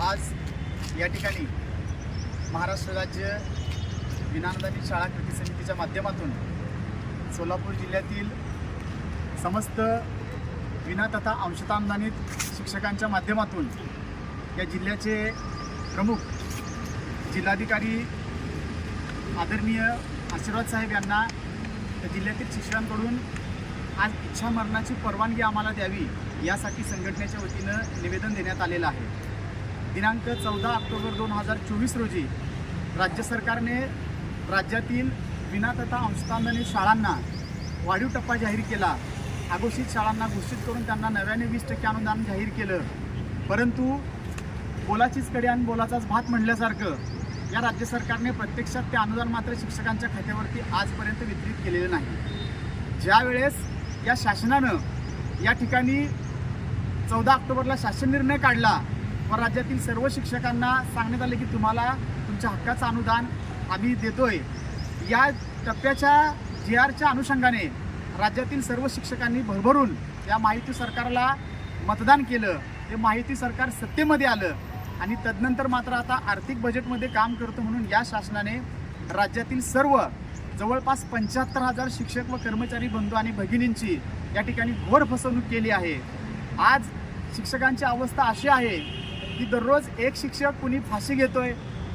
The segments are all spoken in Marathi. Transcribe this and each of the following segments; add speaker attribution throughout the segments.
Speaker 1: आज या ठिकाणी महाराष्ट्र राज्य विनानुदानित शाळा कृती समितीच्या माध्यमातून सोलापूर जिल्ह्यातील समस्त विना तथा अंशता अनुदानित शिक्षकांच्या माध्यमातून या जिल्ह्याचे प्रमुख जिल्हाधिकारी आदरणीय आशीर्वाद साहेब यांना या जिल्ह्यातील शिक्षकांकडून आज इच्छा मरणाची परवानगी आम्हाला द्यावी यासाठी संघटनेच्या वतीनं निवेदन देण्यात आलेलं आहे. दिनांक चौदा ऑक्टोबर दोन हजार चोवीस रोजी राज्य सरकारने राज्यातील विना तथा शाळांना वाढीव टप्पा जाहीर केला. अघोषित शाळांना घोषित करून त्यांना नव्याने वीस टक्के अनुदान जाहीर केलं. परंतु बोलाचीच कडी आणि बोलाचाच भात म्हणल्यासारखं या राज्य सरकारने प्रत्यक्षात ते अनुदान मात्र शिक्षकांच्या खात्यावरती आजपर्यंत वितरित केलेलं नाही. ज्यावेळेस या शासनानं या ठिकाणी चौदा ऑक्टोबरला शासन निर्णय काढला. व राज्यातील सर्व शिक्षकांना सांगण्यात आले की तुम्हाला तुमच्या हक्काचं अनुदान आम्ही देतोय. या टप्प्याच्या जी आरच्या अनुषंगाने राज्यातील सर्व शिक्षकांनी भरभरून या माहिती सरकारला मतदान केलं. ते माहिती सरकार सत्तेमध्ये आलं आणि तदनंतर मात्र आता आर्थिक बजेटमध्ये काम करतो म्हणून या शासनाने राज्यातील सर्व जवळपास पंच्याहत्तर हजार शिक्षक व कर्मचारी बंधू आणि भगिनींची या ठिकाणी घोर फसवणूक केली आहे. आज शिक्षकांची अवस्था अशी आहे की दररोज एक शिक्षक कुणी फाशी घेतोय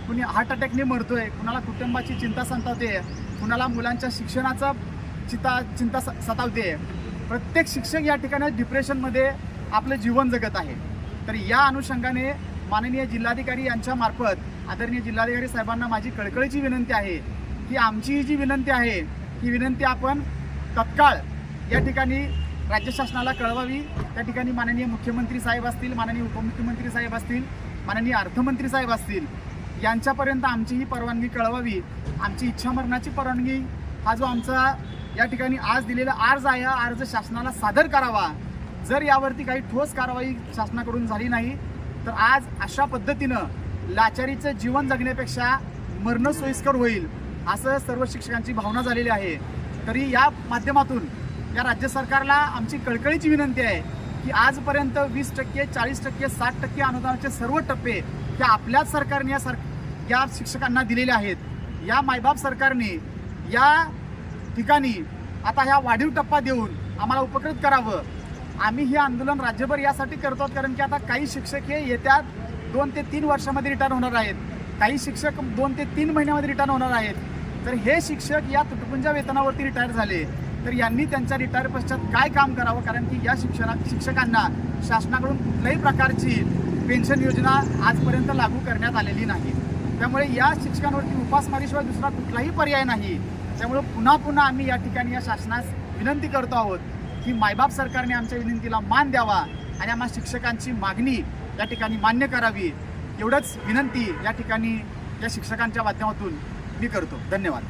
Speaker 1: कुणी हार्ट अटॅकने मरतोय कुणाला कुटुंबाची चिंता संतावते कुणाला मुलांच्या शिक्षणाचा चिंता चिंता सतावते. प्रत्येक शिक्षक या ठिकाणी डिप्रेशनमध्ये आपलं जीवन जगत आहे. तर या अनुषंगाने माननीय जिल्हाधिकारी यांच्यामार्फत आदरणीय जिल्हाधिकारी साहेबांना माझी कळकळीची विनंती आहे की आमची ही जी विनंती आहे ही विनंती आपण तत्काळ या ठिकाणी राज्य शासनाला कळवावी. त्या ठिकाणी माननीय मुख्यमंत्री साहेब असतील माननीय उपमुख्यमंत्री साहेब असतील माननीय अर्थमंत्री साहेब असतील यांच्यापर्यंत आमची ही परवानगी कळवावी. आमची इच्छा मरणाची परवानगी हा जो आमचा या ठिकाणी आज दिलेला अर्ज आहे हा अर्ज शासनाला सादर करावा. जर यावरती काही ठोस कारवाई शासनाकडून झाली नाही तर आज अशा पद्धतीनं लाचारीचं जीवन जगण्यापेक्षा मरणं सोयीस्कर होईल. असं सर्व शिक्षकांची भावना झालेली आहे. तरी या माध्यमातून या राज्य सरकारला आमची कळकळीची विनंती आहे की आजपर्यंत वीस टक्के चाळीस टक्के साठ टक्के अनुदानाचे सर्व टप्पे हे आपल्याच सरकारने या सर या शिक्षकांना दिलेले आहेत. या मायबाप सरकारने या ठिकाणी आता ह्या वाढीव टप्पा देऊन आम्हाला उपकृत करावं. आम्ही हे आंदोलन राज्यभर यासाठी करतो कारण की आता काही शिक्षक हे येत्या दोन ते तीन वर्षामध्ये रिटर्न होणार आहेत. काही शिक्षक दोन ते तीन महिन्यामध्ये रिटर्न होणार आहेत. तर हे शिक्षक या तुटपुंजा वेतनावरती रिटायर झाले. तर यांनी त्यांच्या रिटायर पश्चात काय काम करावं? कारण की या शिक्षणा शिक्षकांना शासनाकडून कुठल्याही प्रकारची पेन्शन योजना आजपर्यंत लागू करण्यात आलेली नाही. त्यामुळे या शिक्षकांवरती उपासमारीशिवाय दुसरा कुठलाही पर्याय नाही. त्यामुळे पुन्हा पुन्हा आम्ही या ठिकाणी या शासनास विनंती करतो आहोत की मायबाप सरकारने आमच्या विनंतीला मान द्यावा आणि आम्हा शिक्षकांची मागणी या ठिकाणी मान्य करावी. एवढंच विनंती या ठिकाणी या शिक्षकांच्या माध्यमातून मी करतो. धन्यवाद.